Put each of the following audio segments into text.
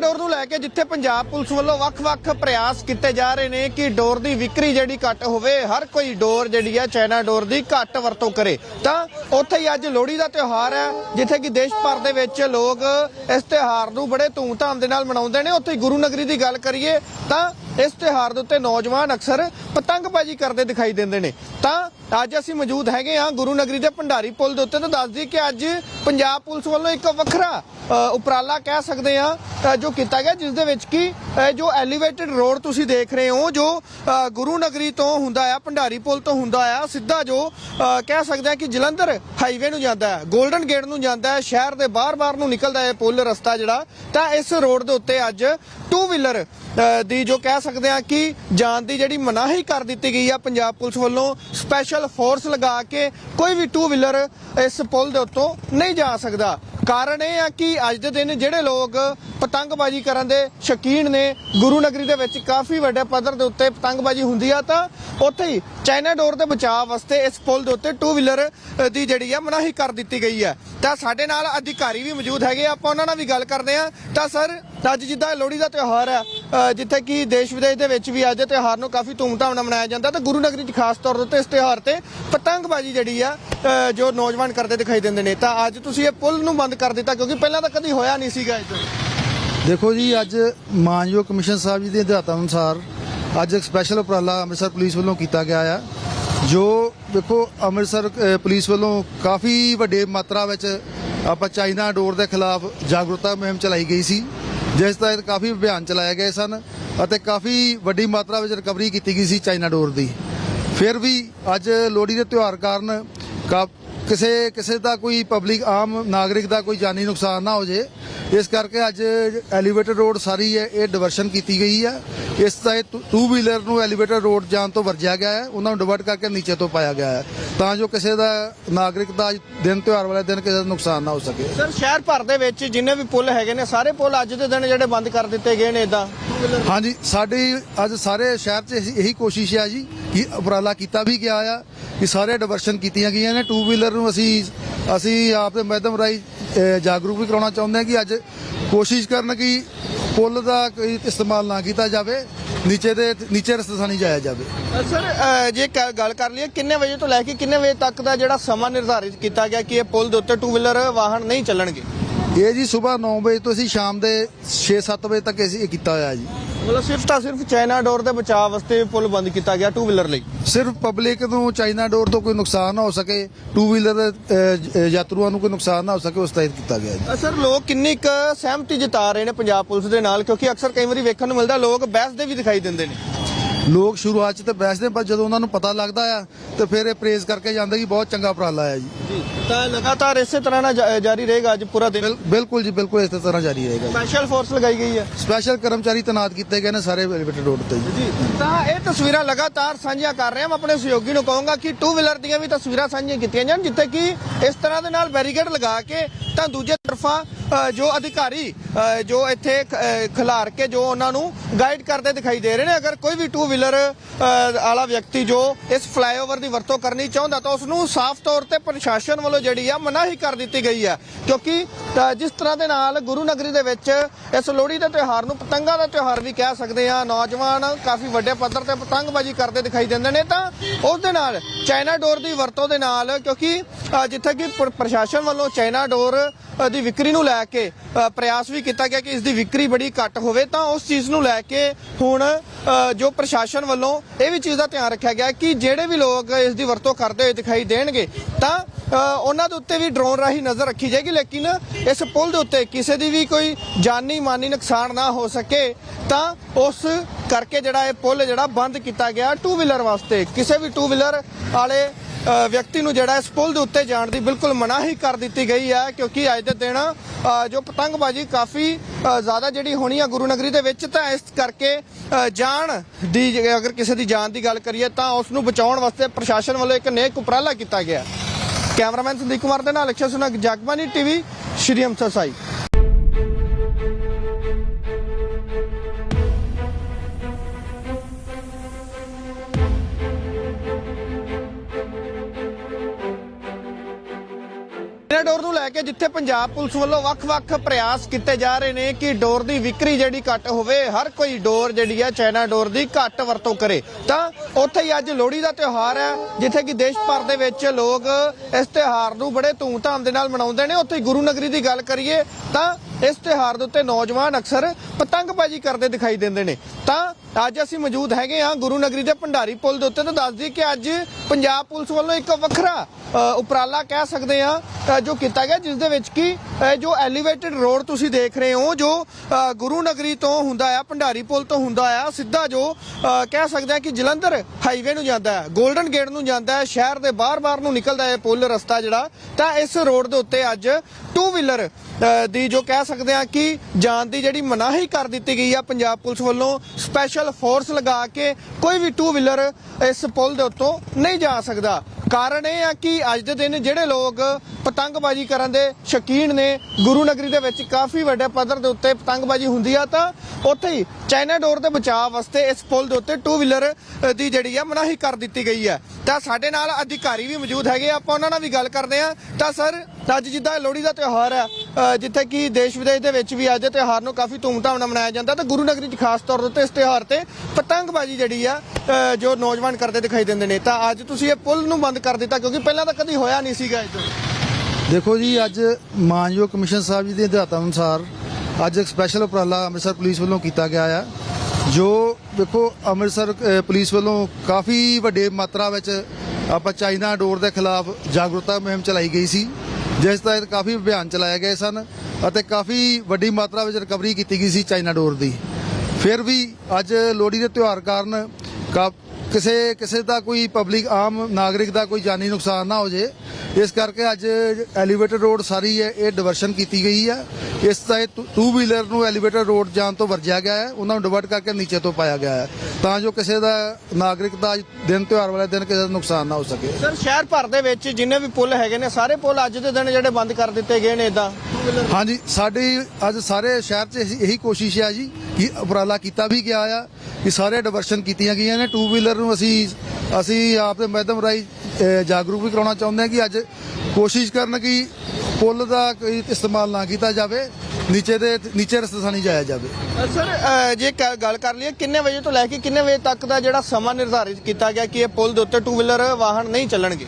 ਡੋਰ ਨੂੰ ਲੈ ਕੇ ਜਿੱਥੇ ਪੰਜਾਬ ਪੁਲਿਸ ਵੱਲੋਂ ਵੱਖ-ਵੱਖ ਪ੍ਰਯਾਸ ਕੀਤੇ ਜਾ ਰਹੇ ਨੇ ਕਿ ਡੋਰ ਦੀ ਵਿਕਰੀ ਜਿਹੜੀ ਘੱਟ ਹੋਵੇ, ਹਰ ਕੋਈ ਡੋਰ ਜਿਹੜੀ ਹੈ ਚਾਈਨਾ ਡੋਰ ਦੀ ਘੱਟ ਵਰਤੋਂ ਕਰੇ। ਤਾਂ ਉੱਥੇ ਹੀ ਅੱਜ ਲੋਹੜੀ ਦਾ ਤਿਉਹਾਰ ਹੈ, ਜਿੱਥੇ ਕਿ ਦੇਸ਼ ਭਰ ਦੇ ਵਿੱਚ ਲੋਕ ਇਸ ਤਿਉਹਾਰ ਨੂੰ ਬੜੇ ਧੂਮਧਾਮ ਦੇ ਨਾਲ ਮਨਾਉਂਦੇ ਨੇ। ਉੱਥੇ ਗੁਰੂ ਨਗਰੀ ਦੀ ਗੱਲ ਕਰੀਏ, ਤਾਂ ਇਸ ਤਿਉਹਾਰ ਦੇ ਉੱਤੇ ਨੌਜਵਾਨ ਅਕਸਰ ਪਤੰਗਬਾਜ਼ੀ ਕਰਦੇ ਦਿਖਾਈ ਦਿੰਦੇ ਨੇ। ਤਾਂ ਅੱਜ ਅਸੀਂ ਮੌਜੂਦ ਹੈਗੇ ਹਾਂ ਗੁਰੂ ਨਗਰੀ ਦੇ ਭੰਡਾਰੀ ਪੁਲ ਦੇ ਉੱਤੇ। ਤਾਂ ਦੱਸ ਦਈਏ ਕਿ ਅੱਜ ਪੰਜਾਬ ਪੁਲਿਸ ਵੱਲੋਂ ਇੱਕ ਵੱਖਰਾ ਉਪਰਾਲਾ ਕਹਿ ਸਕਦੇ ਹਾਂ ਜੋ ਕੀਤਾ ਗਿਆ, ਜਿਸ ਦੇ ਵਿੱਚ ਕਿ ਜੋ ਐਲੀਵੇਟਡ ਰੋਡ ਤੁਸੀਂ ਦੇਖ ਰਹੇ ਹੋ, ਜੋ ਗੁਰੂ ਨਗਰੀ ਤੋਂ ਹੁੰਦਾ ਆ, ਭੰਡਾਰੀ ਪੁਲ ਤੋਂ ਹੁੰਦਾ ਆ, ਸਿੱਧਾ ਜੋ ਕਹਿ ਸਕਦੇ ਹਾਂ ਕਿ ਜਲੰਧਰ ਹਾਈਵੇ ਨੂੰ ਜਾਂਦਾ ਹੈ 골ਡਨ ਗੇਟ ਨੂੰ ਜਾਂਦਾ ਹੈ, ਸ਼ਹਿਰ ਦੇ ਬਾਹਰ-ਬਾਹਰ ਨੂੰ ਨਿਕਲਦਾ ਹੈ ਪੁਲ ਰਸਤਾ ਜਿਹੜਾ। ਤਾਂ ਇਸ ਰੋਡ ਦੇ ਉੱਤੇ ਅੱਜ ਟੂ ਵੀਲਰ ਦੀ ਜੋ ਕਹਿ ਸਕਦੇ ਆ ਕਿ ਜਾਣ ਦੀ ਜਿਹੜੀ ਮਨਾਹੀ ਕਰ ਦਿੱਤੀ ਗਈ ਆ ਪੰਜਾਬ ਪੁਲਿਸ ਵੱਲੋਂ ਸਪੈਸ਼ਲ ਫੋਰਸ ਲਗਾ ਕੇ ਕੋਈ ਵੀ ਟੂ ਵੀਲਰ ਇਸ ਪੁਲ ਦੇ ਉੱਤੋਂ ਨਹੀਂ ਜਾ ਸਕਦਾ। ਕਾਰਨ ਇਹ ਆ ਕਿ ਅੱਜ ਦੇ ਦਿਨ ਜਿਹੜੇ ਲੋਕ ਪਤੰਗਬਾਜ਼ੀ ਕਰਨ ਦੇ ਸ਼ੌਕੀਨ ਨੇ, ਗੁਰੂ ਨਗਰੀ ਦੇ ਵਿੱਚ ਕਾਫੀ ਵੱਡੇ ਪੱਧਰ ਦੇ ਉੱਤੇ ਪਤੰਗਬਾਜ਼ੀ ਹੁੰਦੀ ਆ, ਤਾਂ ਉੱਥੇ ਹੀ ਚਾਈਨਾ ਡੋਰ ਦੇ ਬਚਾਅ ਵਾਸਤੇ ਇਸ ਪੁਲ ਦੇ ਉੱਤੇ ਟੂ ਵੀਲਰ ਦੀ ਜਿਹੜੀ ਆ ਮਨਾਹੀ ਕਰ ਦਿੱਤੀ ਗਈ ਹੈ ਤਾਂ ਸਾਡੇ ਨਾਲ ਅਧਿਕਾਰੀ ਵੀ ਮੌਜੂਦ ਹੈਗੇ ਆਪਾਂ ਉਹਨਾਂ ਨਾਲ ਵੀ ਗੱਲ ਕਰਦੇ ਆ। ਤਾਂ ਸਰ ਤਾਂ ਅੱਜ ਜਿੱਦਾਂ ਲੋਹੜੀ ਦਾ ਤਿਉਹਾਰ ਹੈ ਜਿੱਥੇ ਕਿ ਦੇਸ਼ ਵਿਦੇਸ਼ ਦੇ ਵਿੱਚ ਵੀ ਅੱਜ ਦੇ ਤਿਉਹਾਰ ਨੂੰ ਕਾਫੀ ਧੂਮਧਾਮ ਨਾਲ ਮਨਾਇਆ ਜਾਂਦਾ, ਤਾਂ ਗੁਰੂ ਨਗਰੀ 'ਚ ਖਾਸ ਤੌਰ ਦੇ ਉੱਤੇ ਇਸ ਤਿਉਹਾਰ ਤੇ ਪਤੰਗਬਾਜ਼ੀ ਜਿਹੜੀ ਆ ਜੋ ਨੌਜਵਾਨ ਕਰਦੇ ਦਿਖਾਈ ਦਿੰਦੇ ਨੇ, ਤਾਂ ਅੱਜ ਤੁਸੀਂ ਇਹ ਪੁਲ ਨੂੰ ਬੰਦ ਕਰ ਦਿੱਤਾ, ਕਿਉਂਕਿ ਪਹਿਲਾਂ ਤਾਂ ਕਦੀ ਹੋਇਆ ਨਹੀਂ ਸੀਗਾ ਇੱਥੇ ਦੇਖੋ ਜੀ, ਅੱਜ ਮਾਨਯੋਗ ਕਮਿਸ਼ਨ ਸਾਹਿਬ ਜੀ ਦੇ ਹਦਾਇਤਾਂ ਅਨੁਸਾਰ ਅੱਜ ਇੱਕ ਸਪੈਸ਼ਲ ਉਪਰਾਲਾ ਅੰਮ੍ਰਿਤਸਰ ਪੁਲਿਸ ਵੱਲੋਂ ਕੀਤਾ ਗਿਆ ਆ, ਜੋ ਦੇਖੋ ਅੰਮ੍ਰਿਤਸਰ ਪੁਲਿਸ ਵੱਲੋਂ ਕਾਫੀ ਵੱਡੇ ਮਾਤਰਾ ਵਿੱਚ ਆਪਾਂ ਚਾਈਨਾ ਡੋਰ ਦੇ ਖਿਲਾਫ ਜਾਗਰੂਕਤਾ ਮੁਹਿੰਮ ਚਲਾਈ ਗਈ ਸੀ। ਜਿਸ ਤਹਿਤ ਕਾਫੀ ਅਭਿਆਨ ਚਲਾਏ ਗਏ ਸਨ ਅਤੇ ਕਾਫੀ ਵੱਡੀ ਮਾਤਰਾ ਵਿੱਚ ਰਿਕਵਰੀ ਕੀਤੀ ਗਈ ਸੀ ਚਾਈਨਾ ਡੋਰ ਦੀ। ਫਿਰ ਵੀ ਅੱਜ ਲੋਹੜੀ ਦੇ ਤਿਉਹਾਰ ਕਾਰਨ ਕਾ- ਕਿਸੇ ਕਿਸੇ ਦਾ ਕੋਈ ਪਬਲਿਕ ਆਮ ਨਾਗਰਿਕ ਦਾ ਕੋਈ ਜਾਨੀ ਨੁਕਸਾਨ ਨਾ ਹੋ ਜੇ ਇਸ ਕਰਕੇ ਅੱਜ ਐਲੀਵੇਟਰ ਰੋਡ ਸਾਰੀ ਹੈ ਇਹ ਡਿਵਰਸ਼ਨ ਕੀਤੀ ਗਈ ਹੈ ਇਸ ਤਹਿਤ ਟੂ ਵੀਲਰ ਨੂੰ ਐਲੀਵੇਟਰ ਰੋਡ ਜਾਣ ਤੋਂ ਵਰਜਿਆ ਗਿਆ ਹੈ। ਉਹਨਾਂ ਨੂੰ ਡਿਵਰਟ ਕਰਕੇ ਨੀਚੇ ਤੋਂ ਪਾਇਆ ਗਿਆ ਹੈ। ਤਾਂ ਜੋ ਕਿਸੇ ਦਾ ਨਾਗਰਿਕ ਦਾ ਦਿਨ ਤਿਉਹਾਰ ਵਾਲੇ ਦਿਨ ਕਿਸੇ ਦਾ ਨੁਕਸਾਨ ਨਾ ਹੋ ਸਕੇ। ਸਰ ਸ਼ਹਿਰ ਭਰ ਦੇ ਵਿੱਚ ਜਿੰਨੇ ਵੀ ਪੁਲ ਹੈਗੇ ਨੇ ਸਾਰੇ ਪੁਲ ਅੱਜ ਦੇ ਦਿਨ ਜਿਹੜੇ ਬੰਦ ਕਰ ਦਿੱਤੇ ਗਏ ਨੇ ਇਦਾਂ ਹਾਂਜੀ ਸਾਡੀ ਅੱਜ ਸਾਰੇ ਸ਼ਹਿਰ 'ਚ ਇਹੀ ਕੋਸ਼ਿਸ਼ ਹੈ ਜੀ ਕਿ ਉਪਰਾਲਾ ਕੀਤਾ ਵੀ ਗਿਆ ਆ ਕਿ ਸਾਰੇ ਡਿਵਰਸ਼ਨ ਕੀਤੀਆਂ ਗਈਆਂ ਨੇ। ਟੂ ਵੀਲਰ ਨੂੰ ਅਸੀਂ ਅਸੀਂ ਆਪ ਦੇ ਮਾਧਿਅਮ ਅਹ, ਜਾਗਰੂਕ ਵੀ ਕਰਾਉਣਾ ਚਾਹੁੰਦੇ ਹਾਂ ਕਿ ਅੱਜ ਕੋਸ਼ਿਸ਼ ਕਰਨ ਕਿ ਪੁੱਲ ਦਾ ਕੋਈ ਇਸਤੇਮਾਲ ਨਾ ਕੀਤਾ ਜਾਵੇ ਨੀਚੇ ਦੇ ਨੀਚੇ ਰਸਤੇ ਨਹੀਂ ਜਾਇਆ ਜਾਵੇ। ਸਰ ਜੇ ਗੱਲ ਕਰ ਲਈਏ ਕਿੰਨੇ ਵਜੇ ਤੋਂ ਲੈ ਕੇ ਕਿੰਨੇ ਵਜੇ ਤੱਕ ਦਾ ਜਿਹੜਾ ਸਮਾਂ ਨਿਰਧਾਰਿਤ ਕੀਤਾ ਗਿਆ ਕਿ ਇਹ ਪੁਲ ਦੇ ਉੱਤੇ ਟੂ ਵੀਲਰ ਵਾਹਨ ਨਹੀਂ ਚੱਲਣਗੇ? ਇਹ ਜੀ ਸਵੇਰ 9 ਵਜੇ ਤੋਂ ਅਸੀਂ ਸ਼ਾਮ ਦੇ 6-7 ਵਜੇ ਤੱਕ ਅਸੀਂ ਇਹ ਕੀਤਾ ਹੋਇਆ ਜੀ। ਮਤਲਬ ਸਿਰਫ ਤਾਂ ਸਿਰਫ ਚਾਈਨਾ ਡੋਰ ਦੇ ਬਚਾਅ ਵਾਸਤੇ ਪੁਲ ਬੰਦ ਕੀਤਾ ਗਿਆ ਟੂ ਵੀਲਰ ਲਈ। ਸਿਰਫ ਪਬਲਿਕ ਨੂੰ ਚਾਈਨਾ ਡੋਰ ਤੋਂ ਕੋਈ ਨੁਕਸਾਨ ਨਾ ਹੋ ਸਕੇ ਟੂ ਵੀਲਰ ਦੇ ਯਾਤਰੂਆਂ ਨੂੰ ਕੋਈ ਨੁਕਸਾਨ ਨਾ ਹੋ ਸਕੇ ਉਸ ਤਹਿਤ ਕੀਤਾ ਗਿਆ ਸਰ ਲੋਕ ਕਿੰਨੀ ਕੁ ਸਹਿਮਤੀ ਜਤਾ ਰਹੇ ਨੇ ਪੰਜਾਬ ਪੁਲਿਸ ਦੇ ਨਾਲ ਕਿਉਂਕਿ ਅਕਸਰ ਕਈ ਵਾਰੀ ਵੇਖਣ ਨੂੰ ਮਿਲਦਾ ਲੋਕ ਬਹਿਸਦੇ ਵੀ ਦਿਖਾਈ ਦਿੰਦੇ ਨੇ। ਲੋਕ ਸ਼ੁਰੂਆਤ 'ਚ ਤਾਂ ਬੈਸਦੇ ਪਰ ਜਦੋਂ ਉਹਨਾਂ ਨੂੰ ਪਤਾ ਲੱਗਦਾ ਆ ਤੇ ਫਿਰ ਇਹ ਪ੍ਰੇਜ਼ ਕਰਕੇ ਜਾਂਦੇ ਕਿ ਬਹੁਤ ਚੰਗਾ ਉਪਰਾਲਾ ਹੈ ਜੀ। ਤਾਂ ਲਗਾਤਾਰ ਇਸੇ ਤਰ੍ਹਾਂ ਨਾਲ ਜਾ- ਜਾਰੀ ਰਹੇਗਾ ਅੱਜ ਪੂਰਾ ਦਿਨ? ਬਿਲ- ਬਿਲਕੁਲ ਜੀ ਬਿਲਕੁਲ ਇਸੇ ਤਰ੍ਹਾਂ ਜਾਰੀ ਰਹੇਗਾ ਸਪੈਸ਼ਲ ਫੋਰਸ ਲਗਾਈ ਗਈ ਹੈ? ਸਪੈਸ਼ਲ ਕਰਮਚਾਰੀ ਤੈਨਾਤ ਕੀਤੇ ਗਏ ਨੇ ਸਾਰੇ ਐਲੀਵੇਟਡ ਰੋਡ ਤੇ ਜੀ। ਜੀ ਤਾਂ ਇਹ ਤਸਵੀਰਾਂ ਲਗਾਤਾਰ ਸਾਂਝੀਆਂ ਕਰ ਰਹੇ ਹਾਂ। ਮੈਂ ਆਪਣੇ ਸਹਿਯੋਗੀ ਨੂੰ ਕਹੂੰਗਾ ਕਿ ਟੂ ਵੀਲਰ ਦੀਆਂ ਵੀ ਤਸਵੀਰਾਂ ਸਾਂਝੀਆਂ ਕੀਤੀਆਂ ਜਾਣ ਜਿੱਥੇ ਕਿ ਇਸ ਤਰ੍ਹਾਂ ਦੇ ਨਾਲ ਬੈਰੀਕੇਡ ਲਗਾ ਕੇ ਤਾਂ ਦੂਜੇ ਤਰਫਾ ਅ, ਜੋ ਅਧਿਕਾਰੀ ਅ, ਜੋ ਇੱਥੇ ਖ- ਅ, ਖਿਲਾਰ ਕੇ ਜੋ ਉਹਨਾਂ ਨੂੰ ਗਾਈਡ ਕਰਦੇ ਦਿਖਾਈ ਦੇ ਰਹੇ ਨੇ। ਅਗਰ ਕੋਈ ਵੀ ਟੂ ਵੀਲਰ ਵਾਲਾ ਵਿਅਕਤੀ ਜੋ ਇਸ ਫਲਾਈਓਵਰ ਦੀ ਵਰਤੋਂ ਕਰਨੀ ਚਾਹੁੰਦਾ ਤਾਂ ਉਸ ਨੂੰ ਸਾਫ਼ ਤੌਰ ਤੇ ਪ੍ਰਸ਼ਾਸਨ ਵੱਲੋਂ ਜਿਹੜੀ ਆ ਮਨਾਹੀ ਕਰ ਦਿੱਤੀ ਗਈ ਹੈ। ਕਿਉਂਕਿ ਜਿਸ ਤਰ੍ਹਾਂ ਦੇ ਨਾਲ ਗੁਰੂ ਨਗਰੀ ਦੇ ਵਿੱਚ ਇਸ ਲੋਹੜੀ ਦੇ ਤਿਉਹਾਰ ਨੂੰ ਪਤੰਗਾਂ ਦਾ ਤਿਉਹਾਰ ਵੀ ਕਹਿ ਸਕਦੇ ਆ ਨੌਜਵਾਨ ਕਾਫੀ ਵੱਡੇ ਪੱਧਰ ਤੇ ਪਤੰਗਬਾਜ਼ੀ ਕਰਦੇ ਦਿਖਾਈ ਦਿੰਦੇ ਨੇ ਤਾਂ ਉਸ ਦੇ ਨਾਲ ਚਾਈਨਾ ਡੋਰ ਦੀ ਵਰਤੋਂ ਦੇ ਨਾਲ ਕਿਉਂਕਿ ਜਿੱਥੇ ਕਿ ਪ੍ਰਸ਼ਾਸਨ ਵੱਲੋਂ ਚਾਈਨਾ ਡੋਰ ਦੀ ਵਿਕਰੀ ਨੂੰ ਲੈ ਕੇ ਪ੍ਰਯਾਸ ਵੀ ਕੀਤਾ ਗਿਆ ਕਿ ਇਸ ਦੀ ਵਿਕਰੀ ਬੜੀ ਘੱਟ ਹੋਵੇ ਤਾਂ ਉਸ ਚੀਜ਼ ਨੂੰ ਲੈ ਕੇ ਹੁਣ ਜੋ ਪ੍ਰਸ਼ਾਸਨ ਵੱਲੋਂ ਇਹ ਵੀ ਚੀਜ਼ ਦਾ ਧਿਆਨ ਰੱਖਿਆ ਗਿਆ ਕਿ ਜਿਹੜੇ ਵੀ ਲੋਕ ਇਸ ਦੀ ਵਰਤੋਂ ਕਰਦੇ ਹੋਏ ਦਿਖਾਈ ਦੇਣਗੇ, ਤਾਂ ਉਹਨਾਂ ਦੇ ਉੱਤੇ ਵੀ ਡਰੋਨ ਰਾਹੀਂ ਨਜ਼ਰ ਰੱਖੀ ਜਾਏਗੀ, ਲੇਕਿਨ ਇਸ ਪੁਲ ਦੇ ਉੱਤੇ ਕਿਸੇ ਦੀ ਵੀ ਕੋਈ ਜਾਨੀ ਮਾਨੀ ਨੁਕਸਾਨ ਨਾ ਹੋ ਸਕੇ, ਤਾਂ ਉਸ ਕਰਕੇ ਜਿਹੜਾ ਇਹ ਪੁਲ ਜਿਹੜਾ ਬੰਦ ਕੀਤਾ ਗਿਆ ਟੂ ਵੀਲਰ ਵਾਸਤੇ। ਕਿਸੇ ਵੀ ਟੂ ਵੀਲਰ ਵਾਲੇ ਵਿਅਕਤੀ ਨੂੰ ਜਿਹੜਾ ਇਸ ਪੁਲ ਦੇ ਉੱਤੇ ਜਾਣ ਦੀ ਬਿਲਕੁਲ ਮਨਾਹੀ ਕਰ ਦਿੱਤੀ ਗਈ ਹੈ, ਕਿਉਂਕਿ ਅੱਜ ਦੇ ਦਿਨ ਜੋ ਪਤੰਗਬਾਜ਼ੀ ਕਾਫੀ ਜ਼ਿਆਦਾ ਜਿਹੜੀ ਹੋਣੀ ਆ ਗੁਰੂ ਨਗਰੀ ਦੇ ਵਿੱਚ, ਤਾਂ ਇਸ ਕਰਕੇ ਜਾਨ ਦੀ, ਅਗਰ ਕਿਸੇ ਦੀ ਜਾਨ ਦੀ ਗੱਲ ਕਰੀਏ, ਤਾਂ ਉਸ ਨੂੰ ਬਚਾਉਣ ਵਾਸਤੇ ਪ੍ਰਸ਼ਾਸਨ ਵੱਲੋਂ ਇੱਕ ਨੇਕ ਉਪਰਾਲਾ ਕੀਤਾ ਗਿਆ। ਕੈਮਰਾਮੈਨ ਸੰਦੀਪ ਕੁਮਾਰ ਦੇ ਨਾਲ ਅਕਸ਼ਰ ਸੁਨਕ ਜਗਬਾਨੀ ਟੀਵੀ, ਸ਼੍ਰੀ ਅੰਮ੍ਰਿਤਸਰ ਸਾਈ। ਡੋਰ ਨੂੰ ਲੈ ਕੇ ਜਿੱਥੇ ਪੰਜਾਬ ਪੁਲਿਸ ਵੱਲੋਂ ਵੱਖ-ਵੱਖ ਪ੍ਰਯਾਸ ਕੀਤੇ ਜਾ ਰਹੇ ਨੇ ਕਿ ਡੋਰ ਦੀ ਵਿਕਰੀ ਜਿਹੜੀ ਘੱਟ ਹੋਵੇ, ਹਰ ਕੋਈ ਡੋਰ ਜਿਹੜੀ ਹੈ ਚਾਈਨਾ ਡੋਰ ਦੀ ਘੱਟ ਵਰਤੋਂ ਕਰੇ। ਤਾਂ ਉੱਥੇ ਹੀ ਅੱਜ ਲੋਹੜੀ ਦਾ ਤਿਉਹਾਰ ਹੈ, ਜਿੱਥੇ ਕਿ ਦੇਸ਼ ਭਰ ਦੇ ਵਿੱਚ ਲੋਕ ਇਸ ਤਿਉਹਾਰ ਨੂੰ ਬੜੇ ਧੂਮ ਧਾਮ ਦੇ ਨਾਲ ਮਨਾਉਂਦੇ ਨੇ। ਉੱਥੇ ਗੁਰੂ ਨਗਰੀ ਦੀ ਗੱਲ ਕਰੀਏ ਤਾਂ ਇਸ ਤਿਉਹਾਰ ਦੇ ਉੱਤੇ ਨੌਜਵਾਨ ਅਕਸਰ ਪਤੰਗਬਾਜ਼ੀ ਕਰਦੇ ਦਿਖਾਈ ਦਿੰਦੇ ਨੇ। ਤਾਂ ਅੱਜ ਅਸੀਂ ਮੌਜੂਦ ਹੈਗੇ ਆ ਗੁਰੂ ਨਗਰੀ ਦੇ ਭੰਡਾਰੀ ਪੁਲ ਦੇ ਉੱਤੇ। ਤਾਂ ਦੱਸ ਦਈਏ ਕਿ ਅੱਜ ਪੰਜਾਬ ਪੁਲਿਸ ਵੱਲੋਂ ਇੱਕ ਵੱਖਰਾ ਉਪਰਾਲਾ ਕਹਿ ਸਕਦੇ ਆ ਜੋ ਕੀਤਾ ਗਿਆ, ਜਿਸ ਦੇ ਵਿੱਚ ਕਿ ਜੋ ਐਲੀਵੇਟਡ ਰੋਡ ਤੁਸੀਂ ਦੇਖ ਰਹੇ ਹੋ, ਜੋ ਗੁਰੂ ਨਗਰੀ ਤੋਂ ਹੁੰਦਾ ਆ, ਭੰਡਾਰੀ ਪੁਲ ਤੋਂ ਹੁੰਦਾ ਆ, ਸਿੱਧਾ ਜੋ ਕਹਿ ਸਕਦੇ ਆ ਕਿ ਜਲੰਧਰ ਹਾਈਵੇ ਨੂੰ ਜਾਂਦਾ ਹੈ 골ਡਨ ਗੇਟ ਨੂੰ ਜਾਂਦਾ ਹੈ ਸ਼ਹਿਰ ਦੇ ਬਾਹਰ-ਬਾਹਰ ਨੂੰ ਨਿਕਲਦਾ ਹੈ ਪੁਲ ਰਸਤਾ ਜਿਹੜਾ। ਤਾਂ ਇਸ ਰੋਡ ਦੇ ਉੱਤੇ ਅੱਜ ਟੂ ਵੀਲਰ ਦੀ ਜੋ ਕਹਿ ਸਕਦੇ ਹਾਂ ਕਿ ਜਾਣ ਦੀ ਜਿਹੜੀ ਮਨਾਹੀ ਕਰ ਦਿੱਤੀ ਗਈ ਆ ਪੰਜਾਬ ਪੁਲਿਸ ਵੱਲੋਂ ਸਪੈਸ਼ਲ ਫੋਰਸ ਲਗਾ ਕੇ ਕੋਈ ਵੀ ਟੂ ਵੀਲਰ ਇਸ ਪੁਲ ਦੇ ਉੱਤੋਂ ਨਹੀਂ ਜਾ ਸਕਦਾ। ਕਾਰਨ ਇਹ ਆ ਕਿ ਅੱਜ ਦੇ ਦਿਨ ਜਿਹੜੇ ਲੋਕ ਪਤੰਗਬਾਜ਼ੀ ਕਰਨ ਦੇ ਸ਼ੌਕੀਨ ਨੇ ਗੁਰੂ ਨਗਰੀ ਦੇ ਵਿੱਚ ਕਾਫੀ ਵੱਡੇ ਪੱਧਰ ਦੇ ਉੱਤੇ ਪਤੰਗਬਾਜ਼ੀ ਹੁੰਦੀ ਆ ਤਾਂ ਉੱਥੇ ਹੀ ਚਾਈਨਾ ਡੋਰ ਦੇ ਬਚਾਅ ਵਾਸਤੇ ਇਸ ਪੁਲ ਦੇ ਉੱਤੇ ਟੂ ਵੀਲਰ ਦੀ ਜਿਹੜੀ ਆ ਮਨਾਹੀ ਕਰ ਦਿੱਤੀ ਗਈ ਹੈ ਤਾਂ ਸਾਡੇ ਨਾਲ ਅਧਿਕਾਰੀ ਵੀ ਮੌਜੂਦ ਹੈਗੇ ਆ, ਆਪਾਂ ਉਹਨਾਂ ਨਾਲ ਵੀ ਗੱਲ ਕਰਦੇ ਆ। ਤਾਂ ਸਰ ਅੱਜ ਜਿੱਦਾਂ ਲੋਹੜੀ ਦਾ ਤਿਉਹਾਰ ਹੈ ਜਿੱਥੇ ਕਿ ਦੇਸ਼ ਵਿਦੇਸ਼ ਦੇ ਵਿੱਚ ਵੀ ਅੱਜ ਤਿਉਹਾਰ ਨੂੰ ਕਾਫੀ ਧੂਮਧਾਮ ਨਾਲ ਮਨਾਇਆ ਜਾਂਦਾ ਤਾਂ ਗੁਰੂ ਨਗਰੀ 'ਚ ਖਾਸ ਤੌਰ ਦੇ ਉੱਤੇ ਇਸ ਤਿਉਹਾਰ ਤੇ ਪਤੰਗਬਾਜ਼ੀ ਜਿਹੜੀ ਆ ਜੋ ਨੌਜਵਾਨ ਕਰਦੇ ਦਿਖਾਈ ਦਿੰਦੇ ਨੇ। ਤਾਂ ਅੱਜ ਤੁਸੀਂ ਇਹ ਪੁਲ ਨੂੰ ਬੰਦ ਕਰ ਦਿੱਤਾ ਕਿਉਂਕਿ ਪਹਿਲਾਂ ਤਾਂ ਕਦੀ ਹੋਇਆ ਨਹੀਂ ਸੀਗਾ ਇਹ ਦੇਖੋ ਜੀ, ਅੱਜ ਮਾਨਯੋਗ ਕਮਿਸ਼ਨ ਸਾਹਿਬ ਜੀ ਦੇ ਹਦਾਇਤਾਂ ਅਨੁਸਾਰ ਅੱਜ ਇੱਕ ਸਪੈਸ਼ਲ ਉਪਰਾਲਾ ਅੰਮ੍ਰਿਤਸਰ ਪੁਲਿਸ ਵੱਲੋਂ ਕੀਤਾ ਗਿਆ ਆ, ਜੋ ਦੇਖੋ ਅੰਮ੍ਰਿਤਸਰ ਪੁਲਿਸ ਵੱਲੋਂ ਕਾਫੀ ਵੱਡੇ ਮਾਤਰਾ ਵਿੱਚ ਆਪਾਂ ਚਾਈਨਾ ਡੋਰ ਦੇ ਖਿਲਾਫ ਜਾਗਰੂਕਤਾ ਮੁਹਿੰਮ ਚਲਾਈ ਗਈ ਸੀ। ਜਿਸ ਤਹਿਤ ਕਾਫੀ ਅਭਿਆਨ ਚਲਾਏ ਗਏ ਸਨ ਅਤੇ ਕਾਫੀ ਵੱਡੀ ਮਾਤਰਾ ਵਿੱਚ ਰਿਕਵਰੀ ਕੀਤੀ ਗਈ ਸੀ ਚਾਈਨਾ ਡੋਰ ਦੀ। ਫਿਰ ਵੀ ਅੱਜ ਲੋਹੜੀ ਦੇ ਤਿਉਹਾਰ ਕਾਰਨ ਕਾ- ਕਿਸੇ ਕਿਸੇ ਦਾ ਕੋਈ ਪਬਲਿਕ ਆਮ ਨਾਗਰਿਕ ਦਾ ਕੋਈ ਜਾਨੀ ਨੁਕਸਾਨ ਨਾ ਹੋ ਜੇ ਇਸ ਕਰਕੇ ਅੱਜ ਐਲੀਵੇਟਰ ਰੋਡ ਸਾਰੀ ਹੈ ਇਹ ਡਿਵਰਸ਼ਨ ਕੀਤੀ ਗਈ ਹੈ ਇਸ ਤਹਿਤ ਟੂ ਵੀਲਰ ਨੂੰ ਐਲੀਵੇਟਰ ਰੋਡ ਜਾਣ ਤੋਂ ਵਰਜਿਆ ਗਿਆ ਹੈ ਉਹਨਾਂ ਨੂੰ ਡਿਵਰਟ ਕਰਕੇ ਨੀਚੇ ਤੋਂ ਪਾਇਆ ਗਿਆ ਹੈ। ਤਾਂ ਜੋ ਕਿਸੇ ਦਾ ਨਾਗਰਿਕ ਦਾ ਦਿਨ ਤਿਉਹਾਰ ਵਾਲੇ ਦਿਨ ਕਿਸੇ ਦਾ ਨੁਕਸਾਨ ਨਾ ਹੋ ਸਕੇ। ਸਰ ਸ਼ਹਿਰ ਭਰ ਦੇ ਵਿੱਚ ਜਿੰਨੇ ਵੀ ਪੁਲ ਹੈਗੇ ਨੇ ਸਾਰੇ ਪੁਲ ਅੱਜ ਦੇ ਦਿਨ ਜਿਹੜੇ ਬੰਦ ਕਰ ਦਿੱਤੇ ਗਏ ਨੇ ਇਦਾਂ ਹਾਂਜੀ ਸਾਡੀ ਅੱਜ ਸਾਰੇ ਸ਼ਹਿਰ 'ਚ ਇਹੀ ਕੋਸ਼ਿਸ਼ ਹੈ ਜੀ। ਕਿ ਉਪਰਾਲਾ ਕੀਤਾ ਵੀ ਗਿਆ ਆ ਕਿ ਸਾਰੇ ਡਿਵਰਸ਼ਨ ਕੀਤੀਆਂ ਗਈਆਂ ਨੇ। ਟੂ ਵੀਲਰ ਨੂੰ ਅਸੀਂ ਅਸੀਂ ਆਪ ਦੇ ਮਾਧਿਅਮ ਅਹ, ਜਾਗਰੂਕ ਵੀ ਕਰਾਉਣਾ ਚਾਹੁੰਦੇ ਹਾਂ ਕਿ ਅੱਜ ਕੋਸ਼ਿਸ਼ ਕਰਨ ਕਿ ਪੁੱਲ ਦਾ ਕੋਈ ਇਸਤੇਮਾਲ ਨਾ ਕੀਤਾ ਜਾਵੇ ਨੀਚੇ ਦੇ ਨੀਚੇ ਰਸਤੇ ਨਹੀਂ ਜਾਇਆ ਜਾਵੇ। ਸਰ ਜੇ ਗੱਲ ਕਰ ਲਈਏ ਕਿੰਨੇ ਵਜੇ ਤੋਂ ਲੈ ਕੇ ਕਿੰਨੇ ਵਜੇ ਤੱਕ ਦਾ ਜਿਹੜਾ ਸਮਾਂ ਨਿਰਧਾਰਿਤ ਕੀਤਾ ਗਿਆ ਕਿ ਇਹ ਪੁਲ ਦੇ ਉੱਤੇ ਟੂ ਵੀਲਰ ਵਾਹਨ ਨਹੀਂ ਚੱਲਣਗੇ?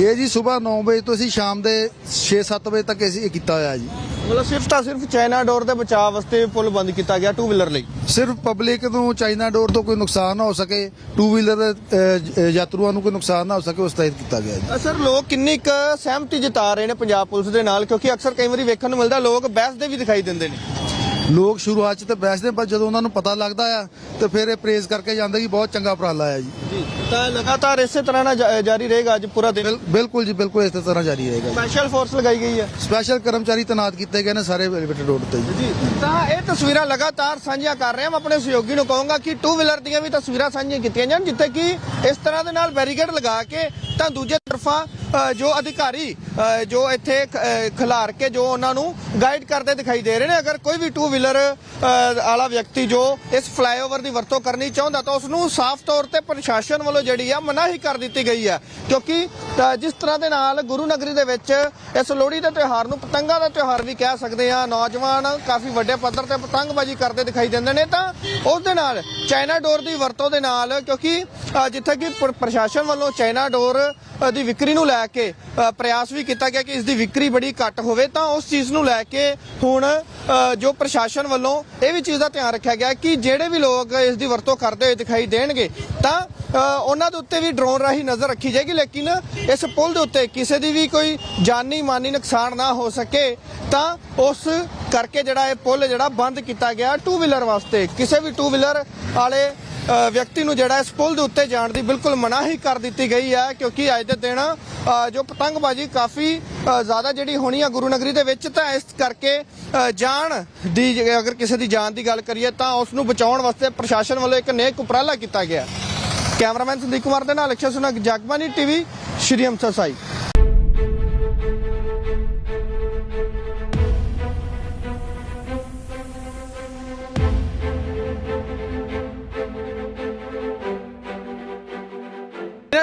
ਇਹ ਜੀ ਸਵੇਰ 9 ਵਜੇ ਤੋਂ ਅਸੀਂ ਸ਼ਾਮ ਦੇ 6-7 ਵਜੇ ਤੱਕ ਅਸੀਂ ਇਹ ਕੀਤਾ ਹੋਇਆ ਜੀ। ਮਤਲਬ ਸਿਰਫ ਤਾਂ ਸਿਰਫ ਚਾਈਨਾ ਡੋਰ ਦੇ ਬਚਾਅ ਵਾਸਤੇ ਪੁਲ ਬੰਦ ਕੀਤਾ ਗਿਆ ਟੂ ਵੀਲਰ ਲਈ। ਸਿਰਫ ਪਬਲਿਕ ਨੂੰ ਚਾਈਨਾ ਡੋਰ ਤੋਂ ਕੋਈ ਨੁਕਸਾਨ ਨਾ ਹੋ ਸਕੇ ਟੂ ਵੀਲਰ ਯਾਤਰੂਆਂ ਨੂੰ ਕੋਈ ਨੁਕਸਾਨ ਨਾ ਹੋ ਸਕੇ ਉਸ ਤਹਿਤ ਕੀਤਾ ਗਿਆ ਜੀ। ਸਰ ਲੋਕ ਕਿੰਨੀ ਕੁ ਸਹਿਮਤੀ ਜਤਾ ਰਹੇ ਨੇ ਪੰਜਾਬ ਪੁਲਿਸ ਦੇ ਨਾਲ ਕਿਉਂਕਿ ਅਕਸਰ ਕਈ ਵਾਰੀ ਵੇਖਣ ਨੂੰ ਮਿਲਦਾ ਲੋਕ ਬਹਿਸਦੇ ਵੀ ਦਿਖਾਈ ਦਿੰਦੇ ਨੇ। ਲੋਕ ਸ਼ੁਰੂਆਤ 'ਚ ਤਾਂ ਬੈਸਦੇ ਪਰ ਜਦੋਂ ਉਹਨਾਂ ਨੂੰ ਪਤਾ ਲੱਗਦਾ ਆ ਤੇ ਫਿਰ ਇਹ ਪ੍ਰੇਜ਼ ਕਰਕੇ ਜਾਂਦੇ ਕਿ ਬਹੁਤ ਚੰਗਾ ਉਪਰਾਲਾ ਆ ਜੀ। ਜੀ ਤਾਂ ਲਗਾਤਾਰ ਇਸੇ ਤਰ੍ਹਾਂ ਨਾਲ ਜਾਰੀ ਰਹੇਗਾ ਅੱਜ ਪੂਰਾ ਦਿਨ? ਬਿਲ- ਬਿਲਕੁਲ ਜੀ ਬਿਲਕੁਲ ਇਸੇ ਤਰ੍ਹਾਂ ਜਾਰੀ ਰਹੇਗਾ ਸਪੈਸ਼ਲ ਫੋਰਸ ਲਗਾਈ ਗਈ ਹੈ? ਸਪੈਸ਼ਲ ਕਰਮਚਾਰੀ ਤੈਨਾਤ ਕੀਤੇ ਗਏ ਨੇ ਸਾਰੇ ਐਲੀਵੇਟਡ ਰੋਡ ਤੇ ਜੀ। ਤਾਂ ਇਹ ਤਸਵੀਰਾਂ ਲਗਾਤਾਰ ਸਾਂਝੀਆਂ ਕਰ ਰਹੇ ਹਾਂ। ਮੈਂ ਆਪਣੇ ਸਹਿਯੋਗੀ ਨੂੰ ਕਹੂੰਗਾ ਕਿ ਟੂ ਵੀਲਰ ਦੀਆਂ ਵੀ ਤਸਵੀਰਾਂ ਸਾਂਝੀਆਂ ਕੀਤੀਆਂ ਜਾਣ ਜਿੱਥੇ ਕਿ ਇਸ ਤਰ੍ਹਾਂ ਦੇ ਨਾਲ ਬੈਰੀਕੇਡ ਲਗਾ ਕੇ ਤਾਂ ਦੂਜੇ ਤਰਫਾ ਜੋ ਅਧਿਕਾਰੀ ਜੋ ਇੱਥੇ ਖ- ਖਿਲਾਰ ਕੇ ਜੋ ਉਹਨਾਂ ਨੂੰ ਗਾਈਡ ਕਰਦੇ ਦਿਖਾਈ ਦੇ ਰਹੇ ਨੇ। ਅਗਰ ਕੋਈ ਵੀ ਟੂ ਵੀਲਰ ਵਾਲਾ ਵਿਅਕਤੀ ਜੋ ਇਸ ਫਲਾਈਓਵਰ ਦੀ ਵਰਤੋਂ ਕਰਨੀ ਚਾਹੁੰਦਾ, ਤਾਂ ਉਸ ਨੂੰ ਸਾਫ਼ ਤੌਰ ਤੇ ਪ੍ਰਸ਼ਾਸਨ ਵੱਲੋਂ ਜਿਹੜੀ ਆ ਮਨਾਹੀ ਕਰ ਦਿੱਤੀ ਗਈ ਹੈ। ਕਿਉਂਕਿ ਜਿਸ ਤਰ੍ਹਾਂ ਦੇ ਨਾਲ ਗੁਰੂ ਨਗਰੀ ਦੇ ਵਿੱਚ ਇਸ ਲੋਹੜੀ ਦੇ ਤਿਉਹਾਰ ਨੂੰ ਪਤੰਗਾਂ ਦਾ ਤਿਉਹਾਰ ਵੀ ਕਹਿ ਸਕਦੇ ਆ ਨੌਜਵਾਨ ਕਾਫੀ ਵੱਡੇ ਪੱਧਰ ਤੇ ਪਤੰਗਬਾਜ਼ੀ ਕਰਦੇ ਦਿਖਾਈ ਦਿੰਦੇ ਨੇ, ਤਾਂ ਉਸ ਦੇ ਨਾਲ ਚਾਈਨਾ ਡੋਰ ਦੀ ਵਰਤੋਂ ਦੇ ਨਾਲ, ਕਿਉਂਕਿ ਜਿੱਥੇ ਕਿ ਪ੍ਰ- ਪ੍ਰਸ਼ਾਸਨ ਵੱਲੋਂ ਚਾਈਨਾ ਡੋਰ ਦੀ ਵਿਕਰੀ ਨੂੰ ਲੈ ਕੇ ਪ੍ਰਯਾਸ ਵੀ ਕੀਤਾ ਗਿਆ ਕਿ ਇਸ ਦੀ ਵਿਕਰੀ ਬੜੀ ਘੱਟ ਹੋਵੇ, ਤਾਂ ਉਸ ਚੀਜ਼ ਨੂੰ ਲੈ ਕੇ ਹੁਣ ਜੋ ਪ੍ਰਸ਼ਾਸਨ ਵੱਲੋਂ ਇਹ ਵੀ ਚੀਜ਼ ਦਾ ਧਿਆਨ ਰੱਖਿਆ ਗਿਆ ਕਿ ਜਿਹੜੇ ਵੀ ਲੋਕ ਇਸ ਦੀ ਵਰਤੋਂ ਕਰਦੇ ਹੋਏ ਦਿਖਾਈ ਦੇਣਗੇ, ਤਾਂ ਉਹਨਾਂ ਦੇ ਉੱਤੇ ਵੀ ਡਰੋਨ ਰਾਹੀਂ ਨਜ਼ਰ ਰੱਖੀ ਜਾਏਗੀ, ਲੇਕਿਨ ਇਸ ਪੁਲ ਦੇ ਉੱਤੇ ਕਿਸੇ ਦੀ ਵੀ ਕੋਈ ਜਾਨੀ ਮਾਨੀ ਨੁਕਸਾਨ ਨਾ ਹੋ ਸਕੇ, ਤਾਂ ਉਸ ਕਰਕੇ ਜਿਹੜਾ ਇਹ ਪੁਲ ਜਿਹੜਾ ਬੰਦ ਕੀਤਾ ਗਿਆ ਟੂ ਵੀਲਰ ਵਾਸਤੇ। ਕਿਸੇ ਵੀ ਟੂ ਵੀਲਰ ਵਾਲੇ ਵਿਅਕਤੀ ਨੂੰ ਜਿਹੜਾ ਇਸ ਪੁਲ ਦੇ ਉੱਤੇ ਜਾਣ ਦੀ ਬਿਲਕੁਲ ਮਨਾਹੀ ਕਰ ਦਿੱਤੀ ਗਈ ਹੈ, ਕਿਉਂਕਿ ਅੱਜ ਦੇ ਦਿਨ ਜੋ ਪਤੰਗਬਾਜ਼ੀ ਕਾਫੀ ਜ਼ਿਆਦਾ ਜਿਹੜੀ ਹੋਣੀ ਆ ਗੁਰੂ ਨਗਰੀ ਦੇ ਵਿੱਚ, ਤਾਂ ਇਸ ਕਰਕੇ ਜਾਨ ਦੀ ਅਗਰ ਕਿਸੇ ਦੀ ਜਾਨ ਦੀ ਗੱਲ ਕਰੀਏ, ਤਾਂ ਉਸ ਨੂੰ ਬਚਾਉਣ ਵਾਸਤੇ ਪ੍ਰਸ਼ਾਸਨ ਵੱਲੋਂ ਇੱਕ ਨੇਕ ਉਪਰਾਲਾ ਕੀਤਾ ਗਿਆ। ਕੈਮਰਾਮੈਨ ਸੰਦੀਪ ਕੁਮਾਰ ਦੇ ਨਾਲ ਅਕਸ਼ਰ ਸੁਨਕ ਜਗਬਾਨੀ ਟੀਵੀ, ਸ਼੍ਰੀ ਅੰਮ੍ਰਿਤਸਰ ਸਾਈ।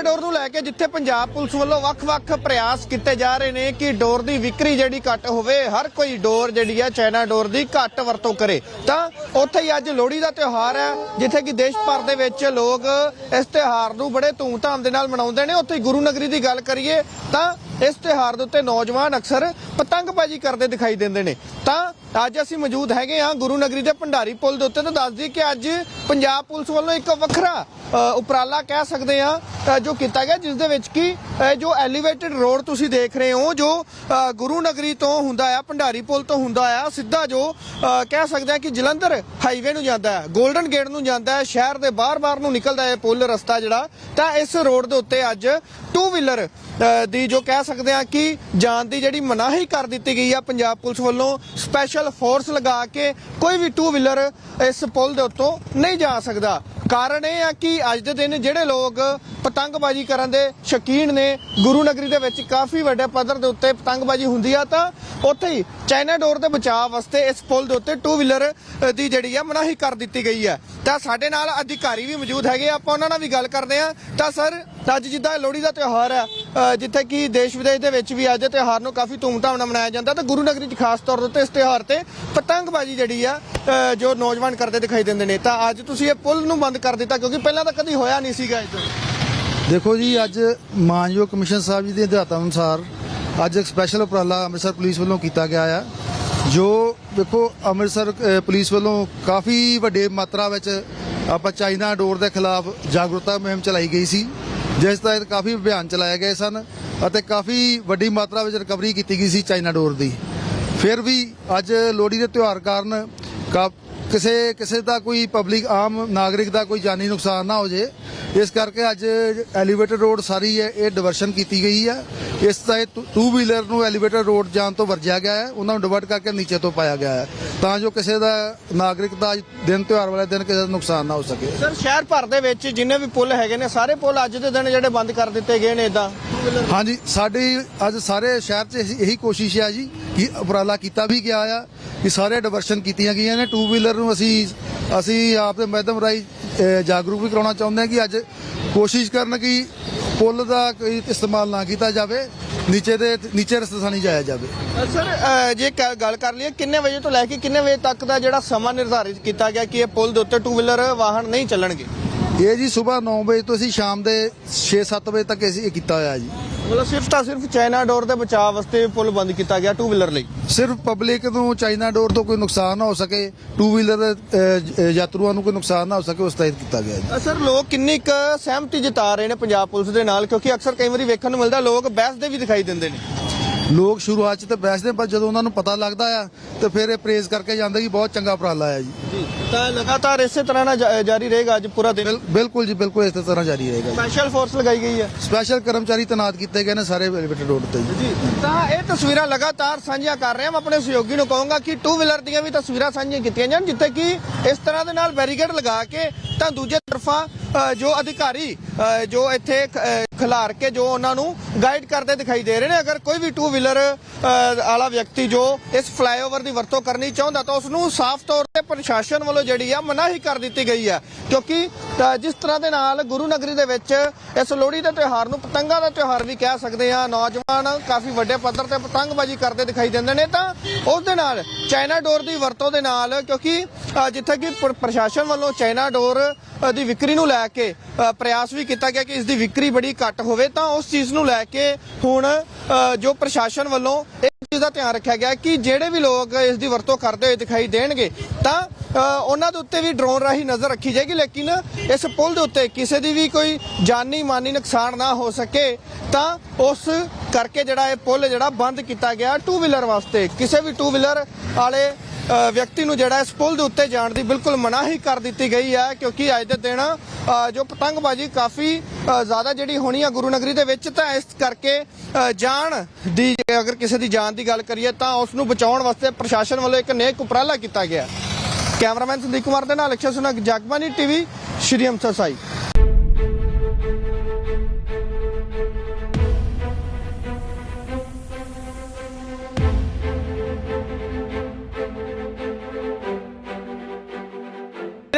ਡੋਰ ਨੂੰ ਲੈ ਕੇ ਜਿੱਥੇ ਪੰਜਾਬ ਪੁਲਿਸ ਵੱਲੋਂ ਵੱਖ-ਵੱਖ ਪ੍ਰਯਾਸ ਕੀਤੇ ਜਾ ਰਹੇ ਨੇ ਕਿ ਡੋਰ ਦੀ ਵਿਕਰੀ ਜਿਹੜੀ ਘੱਟ ਹੋਵੇ, ਹਰ ਕੋਈ ਡੋਰ ਜਿਹੜੀ ਹੈ ਚਾਈਨਾ ਡੋਰ ਦੀ ਘੱਟ ਵਰਤੋਂ ਕਰੇ। ਤਾਂ ਉੱਥੇ ਹੀ ਅੱਜ ਲੋਹੜੀ ਦਾ ਤਿਉਹਾਰ ਹੈ, ਜਿੱਥੇ ਕਿ ਦੇਸ਼ ਭਰ ਦੇ ਵਿੱਚ ਲੋਕ ਇਸ ਤਿਉਹਾਰ ਨੂੰ ਬੜੇ ਧੂਮਧਾਮ ਦੇ ਨਾਲ ਮਨਾਉਂਦੇ ਨੇ। ਉੱਥੇ ਗੁਰੂ ਨਗਰੀ ਦੀ ਗੱਲ ਕਰੀਏ, ਤਾਂ ਇਸ ਤਿਉਹਾਰ ਦੇ ਉੱਤੇ ਨੌਜਵਾਨ ਅਕਸਰ ਪਤੰਗਬਾਜ਼ੀ ਕਰਦੇ ਦਿਖਾਈ ਦਿੰਦੇ ਨੇ। ਤਾਂ ਅੱਜ ਅਸੀਂ ਮੌਜੂਦ ਹੈਗੇ ਹਾਂ ਗੁਰੂ ਨਗਰੀ ਦੇ ਭੰਡਾਰੀ ਪੁਲ ਦੇ ਉੱਤੇ। ਤਾਂ ਦੱਸ ਦਈਏ ਕਿ ਅੱਜ ਪੰਜਾਬ ਪੁਲਿਸ ਵੱਲੋਂ ਇੱਕ ਵੱਖਰਾ ਉਪਰਾਲਾ ਕਹਿ ਸਕਦੇ ਆ ਜੋ ਕੀਤਾ ਗਿਆ, ਜਿਸ ਦੇ ਵਿੱਚ ਕਿ ਜੋ ਐਲੀਵੇਟਡ ਰੋਡ ਤੁਸੀਂ ਦੇਖ ਰਹੇ ਹੋ, ਜੋ ਗੁਰੂ ਨਗਰੀ ਤੋਂ ਹੁੰਦਾ ਆ, ਭੰਡਾਰੀ ਪੁਲ ਤੋਂ ਹੁੰਦਾ ਆ, ਸਿੱਧਾ ਜੋ ਕਹਿ ਸਕਦੇ ਆ ਕਿ ਜਲੰਧਰ ਹਾਈਵੇ ਨੂੰ ਜਾਂਦਾ ਹੈ 골ਡਨ ਗੇਟ ਨੂੰ ਜਾਂਦਾ ਹੈ ਸ਼ਹਿਰ ਦੇ ਬਾਹਰ-ਬਾਹਰ ਨੂੰ ਨਿਕਲਦਾ ਹੈ ਪੁਲ ਰਸਤਾ ਜਿਹੜਾ, ਤਾਂ ਇਸ ਰੋਡ ਦੇ ਉੱਤੇ ਅੱਜ ਟੂ ਵੀਲਰ ਦੀ ਜੋ ਕਹਿ ਸਕਦੇ ਆ ਕਿ ਜਾਣ ਦੀ ਜਿਹੜੀ ਮਨਾਹੀ ਕਰ ਦਿੱਤੀ ਗਈ ਆ ਪੰਜਾਬ ਪੁਲਿਸ ਵੱਲੋਂ ਸਪੈਸ਼ਲ ਫੋਰਸ ਲਗਾ ਕੇ ਕੋਈ ਵੀ ਟੂ ਵੀਲਰ ਇਸ ਪੁਲ ਦੇ ਉੱਤੋਂ ਨਹੀਂ ਜਾ ਸਕਦਾ। ਕਾਰਨ ਇਹ ਆ ਕਿ ਅੱਜ ਦੇ ਦਿਨ ਜਿਹੜੇ ਲੋਕ ਪਤੰਗਬਾਜ਼ੀ ਕਰਨ ਦੇ ਸ਼ੌਕੀਨ ਨੇ ਗੁਰੂ ਨਗਰੀ ਦੇ ਵਿੱਚ ਕਾਫੀ ਵੱਡੇ ਪੱਧਰ ਦੇ ਉੱਤੇ ਪਤੰਗਬਾਜ਼ੀ ਹੁੰਦੀ ਆ ਤਾਂ ਉੱਥੇ ਹੀ ਚਾਈਨਾ ਡੋਰ ਦੇ ਬਚਾਅ ਵਾਸਤੇ ਇਸ ਪੁਲ ਦੇ ਉੱਤੇ ਟੂ ਵੀਲਰ ਦੀ ਜਿਹੜੀ ਆ ਮਨਾਹੀ ਕਰ ਦਿੱਤੀ ਗਈ ਹੈ ਤਾਂ ਸਾਡੇ ਨਾਲ ਅਧਿਕਾਰੀ ਵੀ ਮੌਜੂਦ ਹੈਗੇ ਆ, ਆਪਾਂ ਉਹਨਾਂ ਨਾਲ ਵੀ ਗੱਲ ਕਰਦੇ ਆ। ਤਾਂ ਸਰ ਅੱਜ ਜਿੱਦਾਂ ਲੋਹੜੀ ਦਾ ਤਿਉਹਾਰ ਹੈ ਜਿੱਥੇ ਕਿ ਦੇਸ਼ ਵਿਦੇਸ਼ ਦੇ ਵਿੱਚ ਵੀ ਅੱਜ ਤਿਉਹਾਰ ਨੂੰ ਕਾਫੀ ਧੂਮਧਾਮ ਨਾਲ ਮਨਾਇਆ ਜਾਂਦਾ ਤਾਂ ਗੁਰੂ ਨਗਰੀ 'ਚ ਖਾਸ ਤੌਰ ਦੇ ਉੱਤੇ ਇਸ ਤਿਉਹਾਰ ਤੇ ਪਤੰਗਬਾਜ਼ੀ ਜਿਹੜੀ ਆ ਜੋ ਨੌਜਵਾਨ ਕਰਦੇ ਦਿਖਾਈ ਦਿੰਦੇ ਨੇ। ਤਾਂ ਅੱਜ ਤੁਸੀਂ ਇਹ ਪੁਲ ਨੂੰ ਬੰਦ ਕਰ ਦਿੱਤਾ ਕਿਉਂਕਿ ਪਹਿਲਾਂ ਤਾਂ ਕਦੀ ਹੋਇਆ ਨਹੀਂ ਸੀਗਾ ਇੱਧਰ। ਦੇਖੋ ਜੀ, ਅੱਜ ਮਾਨਯੋਗ ਕਮਿਸ਼ਨ ਸਾਹਿਬ ਜੀ ਦੇ ਹਦਾਇਤਾਂ ਅਨੁਸਾਰ ਅੱਜ ਇੱਕ ਸਪੈਸ਼ਲ ਉਪਰਾਲਾ ਅੰਮ੍ਰਿਤਸਰ ਪੁਲਿਸ ਵੱਲੋਂ ਕੀਤਾ ਗਿਆ ਆ, ਜੋ ਦੇਖੋ ਅੰਮ੍ਰਿਤਸਰ ਪੁਲਿਸ ਵੱਲੋਂ ਕਾਫੀ ਵੱਡੇ ਮਾਤਰਾ ਵਿੱਚ ਆਪਾਂ ਚਾਈਨਾ ਡੋਰ ਦੇ ਖਿਲਾਫ ਜਾਗਰੂਕਤਾ ਮੁਹਿੰਮ ਚਲਾਈ ਗਈ ਸੀ। ਜਿਸ ਤਹਿਤ ਕਾਫੀ ਅਭਿਆਨ ਚਲਾਏ ਗਏ ਸਨ ਅਤੇ ਕਾਫੀ ਵੱਡੀ ਮਾਤਰਾ ਵਿੱਚ ਰਿਕਵਰੀ ਕੀਤੀ ਗਈ ਸੀ ਚਾਈਨਾ ਡੋਰ ਦੀ। ਫਿਰ ਵੀ ਅੱਜ ਲੋਹੜੀ ਦੇ ਤਿਉਹਾਰ ਕਾਰਨ ਕਾ- ਕਿਸੇ ਕਿਸੇ ਦਾ ਕੋਈ ਪਬਲਿਕ ਆਮ ਨਾਗਰਿਕ ਦਾ ਕੋਈ ਜਾਨੀ ਨੁਕਸਾਨ ਨਾ ਹੋ ਜੇ ਇਸ ਕਰਕੇ ਅੱਜ ਐਲੀਵੇਟਰ ਰੋਡ ਸਾਰੀ ਹੈ ਇਹ ਡਿਵਰਸ਼ਨ ਕੀਤੀ ਗਈ ਹੈ ਇਸ ਤਹਿਤ ਟੂ ਵੀਲਰ ਨੂੰ ਐਲੀਵੇਟਰ ਰੋਡ ਜਾਣ ਤੋਂ ਵਰਜਿਆ ਗਿਆ ਹੈ ਉਹਨਾਂ ਨੂੰ ਡਿਵਰਟ ਕਰਕੇ ਨੀਚੇ ਤੋਂ ਪਾਇਆ ਗਿਆ ਹੈ। ਤਾਂ ਜੋ ਕਿਸੇ ਦਾ ਨਾਗਰਿਕ ਦਾ ਦਿਨ ਤਿਉਹਾਰ ਵਾਲੇ ਦਿਨ ਕਿਸੇ ਦਾ ਨੁਕਸਾਨ ਨਾ ਹੋ ਸਕੇ। ਸਰ ਸ਼ਹਿਰ ਭਰ ਦੇ ਵਿੱਚ ਜਿੰਨੇ ਵੀ ਪੁਲ ਹੈਗੇ ਨੇ ਸਾਰੇ ਪੁਲ ਅੱਜ ਦੇ ਦਿਨ ਜਿਹੜੇ ਬੰਦ ਕਰ ਦਿੱਤੇ ਗਏ ਨੇ ਇਦਾਂ ਹਾਂਜੀ ਸਾਡੀ ਅੱਜ ਸਾਰੇ ਸ਼ਹਿਰ 'ਚ ਇਹੀ ਕੋਸ਼ਿਸ਼ ਹੈ ਜੀ। ਕਿ ਉਪਰਾਲਾ ਕੀਤਾ ਵੀ ਗਿਆ ਆ ਕਿ ਸਾਰੇ ਡਿਵਰਸ਼ਨ ਕੀਤੀਆਂ ਗਈਆਂ ਨੇ। ਟੂ ਵੀਲਰ ਨੂੰ ਅਸੀਂ ਅਸੀਂ ਆਪ ਦੇ ਮਾਧਿਅਮ ਅਹ, ਜਾਗਰੂਕ ਵੀ ਕਰਾਉਣਾ ਚਾਹੁੰਦੇ ਹਾਂ ਕਿ ਅੱਜ ਕੋਸ਼ਿਸ਼ ਕਰਨ ਕਿ ਪੁੱਲ ਦਾ ਕੋਈ ਇਸਤੇਮਾਲ ਨਾ ਕੀਤਾ ਜਾਵੇ ਨੀਚੇ ਦੇ ਨੀਚੇ ਰਸਤੇ ਨਹੀਂ ਜਾਇਆ ਜਾਵੇ। ਸਰ ਜੇ ਗੱਲ ਕਰ ਲਈਏ ਕਿੰਨੇ ਵਜੇ ਤੋਂ ਲੈ ਕੇ ਕਿੰਨੇ ਵਜੇ ਤੱਕ ਦਾ ਜਿਹੜਾ ਸਮਾਂ ਨਿਰਧਾਰਿਤ ਕੀਤਾ ਗਿਆ ਕਿ ਇਹ ਪੁਲ ਦੇ ਉੱਤੇ ਟੂ ਵੀਲਰ ਵਾਹਨ ਨਹੀਂ ਚੱਲਣਗੇ? ਇਹ ਜੀ ਸਵੇਰ 9 ਵਜੇ ਤੋਂ ਅਸੀਂ ਸ਼ਾਮ ਦੇ 6-7 ਵਜੇ ਤੱਕ ਅਸੀਂ ਇਹ ਕੀਤਾ ਹੋਇਆ ਜੀ। ਮਤਲਬ ਸਿਰਫ ਤਾਂ ਸਿਰਫ ਚਾਈਨਾ ਡੋਰ ਦੇ ਬਚਾਅ ਵਾਸਤੇ ਪੁਲ ਬੰਦ ਕੀਤਾ ਗਿਆ ਟੂ ਵੀਲਰ ਲਈ। ਸਿਰਫ ਪਬਲਿਕ ਨੂੰ ਚਾਈਨਾ ਡੋਰ ਤੋਂ ਕੋਈ ਨੁਕਸਾਨ ਨਾ ਹੋ ਸਕੇ ਟੂ ਵੀਲਰ ਯਾਤਰੂਆਂ ਨੂੰ ਕੋਈ ਨੁਕਸਾਨ ਨਾ ਹੋ ਸਕੇ ਉਸ ਤਹਿਤ ਕੀਤਾ ਗਿਆ ਸਰ ਲੋਕ ਕਿੰਨੀ ਕੁ ਸਹਿਮਤੀ ਜਤਾ ਰਹੇ ਨੇ ਪੰਜਾਬ ਪੁਲਿਸ ਦੇ ਨਾਲ ਕਿਉਂਕਿ ਅਕਸਰ ਕਈ ਵਾਰੀ ਵੇਖਣ ਨੂੰ ਮਿਲਦਾ ਲੋਕ ਬਹਿਸਦੇ ਵੀ ਦਿਖਾਈ ਦਿੰਦੇ ਨੇ। ਲੋਕ ਸ਼ੁਰੂਆਤ 'ਚ ਤਾਂ ਬੈਸਦੇ ਪਰ ਜਦੋਂ ਉਹਨਾਂ ਨੂੰ ਪਤਾ ਲੱਗਦਾ ਆ ਤੇ ਫਿਰ ਇਹ ਪ੍ਰੇਜ਼ ਕਰਕੇ ਜਾਂਦੇ ਕਿ ਬਹੁਤ ਚੰਗਾ ਉਪਰਾਲਾ ਆ ਜੀ। ਤਾਂ ਲਗਾਤਾਰ ਇਸੇ ਤਰ੍ਹਾਂ ਨਾਲ ਜਾਰੀ ਰਹੇਗਾ ਅੱਜ ਪੂਰਾ ਦਿਨ? ਬਿਲ- ਬਿਲਕੁਲ ਜੀ ਬਿਲਕੁਲ ਇਸੇ ਤਰ੍ਹਾਂ ਜਾਰੀ ਰਹੇਗਾ ਸਪੈਸ਼ਲ ਫੋਰਸ ਲਗਾਈ ਗਈ ਹੈ? ਸਪੈਸ਼ਲ ਕਰਮਚਾਰੀ ਤੈਨਾਤ ਕੀਤੇ ਗਏ ਨੇ ਸਾਰੇ ਐਲੀਵੇਟਰ ਰੋਡ ਤੇ ਜੀ। ਤਾਂ ਇਹ ਤਸਵੀਰਾਂ ਲਗਾਤਾਰ ਸਾਂਝੀਆਂ ਕਰ ਰਹੇ ਹਾਂ। ਮੈਂ ਆਪਣੇ ਸਹਿਯੋਗੀ ਨੂੰ ਕਹੂੰਗਾ ਕਿ ਟੂ ਵੀਲਰ ਦੀਆਂ ਵੀ ਤਸਵੀਰਾਂ ਸਾਂਝੀਆਂ ਕੀਤੀਆਂ ਜਾਣ ਜਿੱਥੇ ਕਿ ਇਸ ਤਰ੍ਹਾਂ ਦੇ ਨਾਲ ਬੈਰੀਕੇਡ ਲਗਾ ਕੇ ਤਾਂ ਦੂਜੇ ਤਰਫਾ ਜੋ ਅਧਿਕਾਰੀ ਜੋ ਇੱਥੇ ਖਿਲਾਰ ਕੇ ਜੋ ਉਹਨਾਂ ਨੂੰ ਗਾਈਡ ਕਰਦੇ ਦਿਖਾਈ ਦੇ ਰਹੇ ਨੇ। ਅਗਰ ਕੋਈ ਵੀ ਟੂ ਵੀਲਰ ਵਾਲਾ ਵਿਅਕਤੀ ਜੋ ਇਸ ਫਲਾਈਓਵਰ ਦੀ ਵਰਤੋਂ ਕਰਨੀ ਚਾਹੁੰਦਾ, ਤਾਂ ਉਸ ਨੂੰ ਸਾਫ਼ ਤੌਰ ਤੇ ਪ੍ਰਸ਼ਾਸਨ ਵੱਲੋਂ ਜਿਹੜੀ ਆ ਮਨਾਹੀ ਕਰ ਦਿੱਤੀ ਗਈ ਹੈ। ਕਿਉਂਕਿ ਜਿਸ ਤਰ੍ਹਾਂ ਦੇ ਨਾਲ ਗੁਰੂ ਨਗਰੀ ਦੇ ਵਿੱਚ ਇਸ ਲੋਹੜੀ ਦੇ ਤਿਉਹਾਰ ਨੂੰ ਪਤੰਗਾਂ ਦਾ ਤਿਉਹਾਰ ਵੀ ਕਹਿ ਸਕਦੇ ਆ ਨੌਜਵਾਨ ਕਾਫੀ ਵੱਡੇ ਪੱਧਰ ਤੇ ਪਤੰਗਬਾਜ਼ੀ ਕਰਦੇ ਦਿਖਾਈ ਦਿੰਦੇ ਨੇ, ਤਾਂ ਉਸ ਦੇ ਨਾਲ ਚਾਈਨਾ ਡੋਰ ਦੀ ਵਰਤੋਂ ਦੇ ਨਾਲ, ਕਿਉਂਕਿ ਜਿੱਥੇ ਕਿ ਪ੍ਰ- ਪ੍ਰਸ਼ਾਸਨ ਵੱਲੋਂ ਚਾਈਨਾ ਡੋਰ ਦੀ ਵਿਕਰੀ ਨੂੰ ਲੈ ਕੇ ਪ੍ਰਯਾਸ ਵੀ ਕੀਤਾ ਗਿਆ ਕਿ ਇਸ ਦੀ ਵਿਕਰੀ ਬੜੀ ਘੱਟ ਘੱਟ ਹੋਵੇ ਤਾਂ ਉਸ ਚੀਜ਼ ਨੂੰ ਲੈ ਕੇ ਹੁਣ ਜੋ ਪ੍ਰਸ਼ਾਸਨ ਵੱਲੋਂ ਇਹ ਚੀਜ਼ ਦਾ ਧਿਆਨ ਰੱਖਿਆ ਗਿਆ ਕਿ ਜਿਹੜੇ ਵੀ ਲੋਕ ਇਸ ਦੀ ਵਰਤੋਂ ਕਰਦੇ ਹੋਏ ਦਿਖਾਈ ਦੇਣਗੇ, ਤਾਂ ਉਹਨਾਂ ਦੇ ਉੱਤੇ ਵੀ ਡਰੋਨ ਰਾਹੀਂ ਨਜ਼ਰ ਰੱਖੀ ਜਾਏਗੀ। ਲੇਕਿਨ ਇਸ ਪੁਲ ਦੇ ਉੱਤੇ ਕਿਸੇ ਦੀ ਵੀ ਕੋਈ ਜਾਨੀ ਮਾਨੀ ਨੁਕਸਾਨ ਨਾ ਹੋ ਸਕੇ, ਤਾਂ ਉਸ ਕਰਕੇ ਜਿਹੜਾ ਇਹ ਪੁਲ ਜਿਹੜਾ ਬੰਦ ਕੀਤਾ ਗਿਆ ਟੂ ਵੀਲਰ ਵਾਸਤੇ। ਕਿਸੇ ਵੀ ਟੂ ਵੀਲਰ ਵਾਲੇ ਵਿਅਕਤੀ ਨੂੰ ਜਿਹੜਾ ਇਸ ਪੁਲ ਦੇ ਉੱਤੇ ਜਾਣ ਦੀ ਬਿਲਕੁਲ ਮਨਾਹੀ ਕਰ ਦਿੱਤੀ ਗਈ ਹੈ, ਕਿਉਂਕਿ ਅੱਜ ਦੇ ਦਿਨ ਜੋ ਪਤੰਗਬਾਜ਼ੀ ਕਾਫੀ ਜ਼ਿਆਦਾ ਜਿਹੜੀ ਹੋਣੀ ਆ ਗੁਰੂ ਨਗਰੀ ਦੇ ਵਿੱਚ, ਤਾਂ ਇਸ ਕਰਕੇ ਜਾਨ ਦੀ, ਅਗਰ ਕਿਸੇ ਦੀ ਜਾਨ ਦੀ ਗੱਲ ਕਰੀਏ, ਤਾਂ ਉਸ ਨੂੰ ਬਚਾਉਣ ਵਾਸਤੇ ਪ੍ਰਸ਼ਾਸਨ ਵੱਲੋਂ ਇੱਕ ਨੇਕ ਉਪਰਾਲਾ ਕੀਤਾ ਗਿਆ। ਕੈਮਰਾਮੈਨ ਸੰਦੀਪ ਕੁਮਾਰ ਦੇ ਨਾਲ ਅਕਸ਼ੈ ਸੁਨਕ ਜਗਬਾਨੀ ਟੀਵੀ, ਸ਼੍ਰੀ ਅੰਮ੍ਰਿਤਸਰ ਸਾਈ।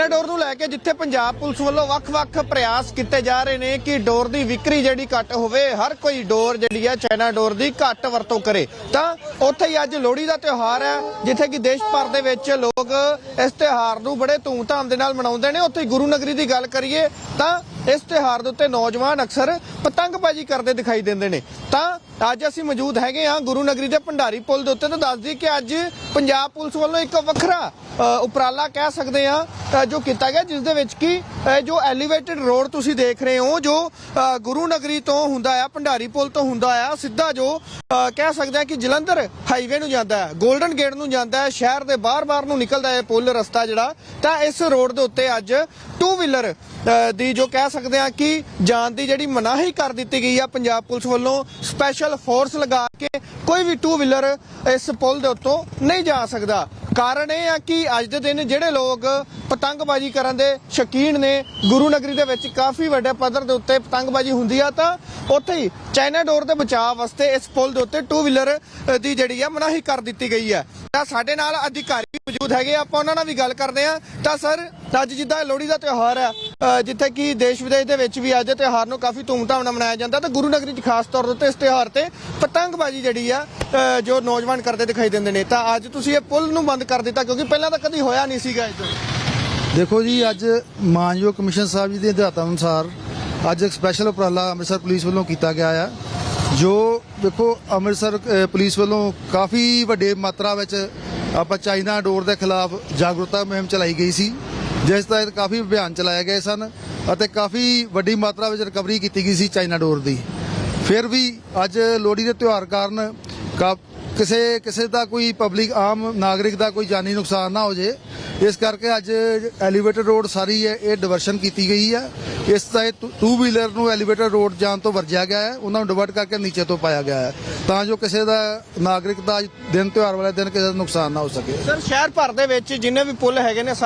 ਡੋਰ ਨੂੰ ਲੈ ਕੇ ਜਿੱਥੇ ਪੰਜਾਬ ਪੁਲਿਸ ਵੱਲੋਂ ਵੱਖ-ਵੱਖ ਪ੍ਰਯਾਸ ਕੀਤੇ ਜਾ ਰਹੇ ਨੇ ਕਿ ਡੋਰ ਦੀ ਵਿਕਰੀ ਜਿਹੜੀ ਘੱਟ ਹੋਵੇ, ਹਰ ਕੋਈ ਡੋਰ ਜਿਹੜੀ ਹੈ ਚਾਈਨਾ ਡੋਰ ਦੀ ਘੱਟ ਵਰਤੋਂ ਕਰੇ। ਤਾਂ ਉੱਥੇ ਹੀ ਅੱਜ ਲੋਹੜੀ ਦਾ ਤਿਉਹਾਰ ਹੈ, ਜਿੱਥੇ ਕਿ ਦੇਸ਼ ਭਰ ਦੇ ਵਿੱਚ ਲੋਕ ਇਸ ਤਿਉਹਾਰ ਨੂੰ ਬੜੇ ਧੂਮਧਾਮ ਦੇ ਨਾਲ ਮਨਾਉਂਦੇ ਨੇ। ਉੱਥੇ ਗੁਰੂ ਨਗਰੀ ਦੀ ਗੱਲ ਕਰੀਏ ਤਾਂ ਇਸ ਤਿਉਹਾਰ ਦੇ ਉੱਤੇ ਨੌਜਵਾਨ ਅਕਸਰ ਪਤੰਗਬਾਜ਼ੀ ਕਰਦੇ ਦਿਖਾਈ ਦਿੰਦੇ ਨੇ। ਤਾਂ ਅੱਜ ਅਸੀਂ ਮੌਜੂਦ ਹੈਗੇ ਹਾਂ ਗੁਰੂ ਨਗਰੀ ਦੇ ਭੰਡਾਰੀ ਪੁਲ ਦੇ ਉੱਤੇ। ਤਾਂ ਦੱਸ ਦਈਏ ਕਿ ਅੱਜ ਪੰਜਾਬ ਪੁਲਿਸ ਵੱਲੋਂ ਇੱਕ ਵੱਖਰਾ ਉਪਰਾਲਾ ਕਹਿ ਸਕਦੇ ਆ ਜੋ ਕੀਤਾ ਗਿਆ, ਜਿਸ ਦੇ ਵਿੱਚ ਕਿ ਜੋ ਐਲੀਵੇਟਡ ਰੋਡ ਤੁਸੀਂ ਦੇਖ ਰਹੇ ਹੋ, ਜੋ ਗੁਰੂ ਨਗਰੀ ਤੋਂ ਹੁੰਦਾ ਆ, ਭੰਡਾਰੀ ਪੁਲ ਤੋਂ ਹੁੰਦਾ ਆ, ਸਿੱਧਾ ਜੋ ਕਹਿ ਸਕਦੇ ਆ ਕਿ ਜਲੰਧਰ ਹਾਈਵੇ ਨੂੰ ਜਾਂਦਾ ਹੈ 골ਡਨ ਗੇਟ ਨੂੰ ਜਾਂਦਾ ਹੈ ਸ਼ਹਿਰ ਦੇ ਬਾਹਰ-ਬਾਹਰ ਨੂੰ ਨਿਕਲਦਾ ਹੈ ਪੁਲ ਰਸਤਾ ਜਿਹੜਾ। ਤਾਂ ਇਸ ਰੋਡ ਦੇ ਉੱਤੇ ਅੱਜ ਟੂ ਵੀਲਰ ਦੀ ਜੋ ਕਹਿ ਸਕਦੇ ਆ ਕਿ ਜਾਣ ਦੀ ਜਿਹੜੀ ਮਨਾਹੀ ਕਰ ਦਿੱਤੀ ਗਈ ਆ ਪੰਜਾਬ ਪੁਲਿਸ ਵੱਲੋਂ ਸਪੈਸ਼ਲ ਫੋਰਸ ਲਗਾ ਕੇ ਕੋਈ ਵੀ ਟੂ ਵੀਲਰ ਇਸ ਪੁਲ ਦੇ ਉੱਤੋਂ ਨਹੀਂ ਜਾ ਸਕਦਾ। ਕਾਰਨ ਇਹ ਆ ਕਿ ਅੱਜ ਦੇ ਦਿਨ ਜਿਹੜੇ ਲੋਕ ਪਤੰਗਬਾਜ਼ੀ ਕਰਨ ਦੇ ਸ਼ੌਕੀਨ ਨੇ ਗੁਰੂ ਨਗਰੀ ਦੇ ਵਿੱਚ ਕਾਫੀ ਵੱਡੇ ਪੱਧਰ ਦੇ ਉੱਤੇ ਪਤੰਗਬਾਜ਼ੀ ਹੁੰਦੀ ਆ ਤਾਂ ਉੱਥੇ ਹੀ ਚਾਈਨਾ ਡੋਰ ਦੇ ਬਚਾਅ ਵਾਸਤੇ ਇਸ ਪੁਲ ਦੇ ਉੱਤੇ ਟੂ ਵੀਲਰ ਦੀ ਜਿਹੜੀ ਆ ਮਨਾਹੀ ਕਰ ਦਿੱਤੀ ਗਈ ਹੈ ਤਾਂ ਸਾਡੇ ਨਾਲ ਅਧਿਕਾਰੀ ਮੌਜੂਦ ਹੈਗੇ ਆ, ਆਪਾਂ ਉਹਨਾਂ ਨਾਲ ਵੀ ਗੱਲ ਕਰਦੇ ਆ। ਤਾਂ ਸਰ ਅੱਜ ਜਿੱਦਾਂ ਲੋਹੜੀ ਦਾ ਤਿਉਹਾਰ ਹੈ ਜਿੱਥੇ ਕਿ ਦੇਸ਼ ਵਿਦੇਸ਼ ਦੇ ਵਿੱਚ ਵੀ ਅੱਜ ਦੇ ਤਿਉਹਾਰ ਨੂੰ ਕਾਫੀ ਧੂਮਧਾਮ ਨਾਲ ਮਨਾਇਆ ਜਾਂਦਾ, ਤਾਂ ਗੁਰੂ ਨਗਰੀ 'ਚ ਖਾਸ ਤੌਰ ਦੇ ਉੱਤੇ ਇਸ ਤਿਉਹਾਰ ਤੇ ਪਤੰਗਬਾਜ਼ੀ ਜਿਹੜੀ ਆ ਜੋ ਨੌਜਵਾਨ ਕਰਦੇ ਦਿਖਾਈ ਦਿੰਦੇ ਨੇ, ਤਾਂ ਅੱਜ ਤੁਸੀਂ ਇਹ ਪੁਲ ਨੂੰ ਬੰਦ ਕਰ ਦਿੱਤਾ, ਕਿਉਂਕਿ ਪਹਿਲਾਂ ਤਾਂ ਕਦੀ ਹੋਇਆ ਨਹੀਂ ਸੀਗਾ ਇੱਧਰ। ਦੇਖੋ ਜੀ, ਅੱਜ ਮਾਨਯੋਗ ਕਮਿਸ਼ਨ ਸਾਹਿਬ ਜੀ ਦੇ ਹਦਾਇਤਾਂ ਅਨੁਸਾਰ ਅੱਜ ਇੱਕ ਸਪੈਸ਼ਲ ਉਪਰਾਲਾ ਅੰਮ੍ਰਿਤਸਰ ਪੁਲਿਸ ਵੱਲੋਂ ਕੀਤਾ ਗਿਆ ਆ, ਜੋ ਦੇਖੋ ਅੰਮ੍ਰਿਤਸਰ ਪੁਲਿਸ ਵੱਲੋਂ ਕਾਫੀ ਵੱਡੇ ਮਾਤਰਾ ਵਿੱਚ ਆਪਾਂ ਚਾਈਨਾ ਡੋਰ ਦੇ ਖਿਲਾਫ ਜਾਗਰੂਕਤਾ ਮੁਹਿੰਮ ਚਲਾਈ ਗਈ ਸੀ। ਜਿਸ ਤਹਿਤ ਕਾਫੀ ਅਭਿਆਨ ਚਲਾਏ ਗਏ ਸਨ ਅਤੇ ਕਾਫੀ ਵੱਡੀ ਮਾਤਰਾ ਵਿੱਚ ਰਿਕਵਰੀ ਕੀਤੀ ਗਈ ਸੀ ਚਾਈਨਾ ਡੋਰ ਦੀ। ਫਿਰ ਵੀ ਅੱਜ ਲੋਹੜੀ ਦੇ ਤਿਉਹਾਰ ਕਾਰਨ ਕਾ- ਕਿਸੇ ਕਿਸੇ ਦਾ ਕੋਈ ਪਬਲਿਕ ਆਮ ਨਾਗਰਿਕ ਦਾ ਕੋਈ ਜਾਨੀ ਨੁਕਸਾਨ ਨਾ ਹੋ ਜੇ, ਇਸ ਕਰਕੇ ਅੱਜ ਐਲੀਵੇਟਰ ਰੋਡ ਸਾਰੀ ਹੈ ਇਹ ਡਿਵਰਸ਼ਨ ਕੀਤੀ ਗਈ ਹੈ ਇਸ ਤਹਿਤ ਟੂ ਵੀਲਰ ਨੂੰ ਐਲੀਵੇਟਰ ਰੋਡ ਜਾਣ ਤੋਂ ਵਰਜਿਆ ਗਿਆ ਹੈ, ਉਹਨਾਂ ਨੂੰ ਡਿਵਰਟ ਕਰਕੇ ਨੀਚੇ ਤੋਂ ਪਾਇਆ ਗਿਆ ਹੈ, ਤਾਂ ਜੋ ਕਿਸੇ ਦਾ ਨਾਗਰਿਕ ਦਾ ਦਿਨ, ਤਿਉਹਾਰ ਵਾਲੇ ਦਿਨ ਕਿਸੇ ਦਾ ਨੁਕਸਾਨ ਨਾ ਹੋ ਸਕੇ। ਸਰ ਸ਼ਹਿਰ ਭਰ ਦੇ ਵਿੱਚ ਜਿੰਨੇ ਵੀ ਪੁਲ ਹੈਗੇ ਨੇ ਸਾਰੇ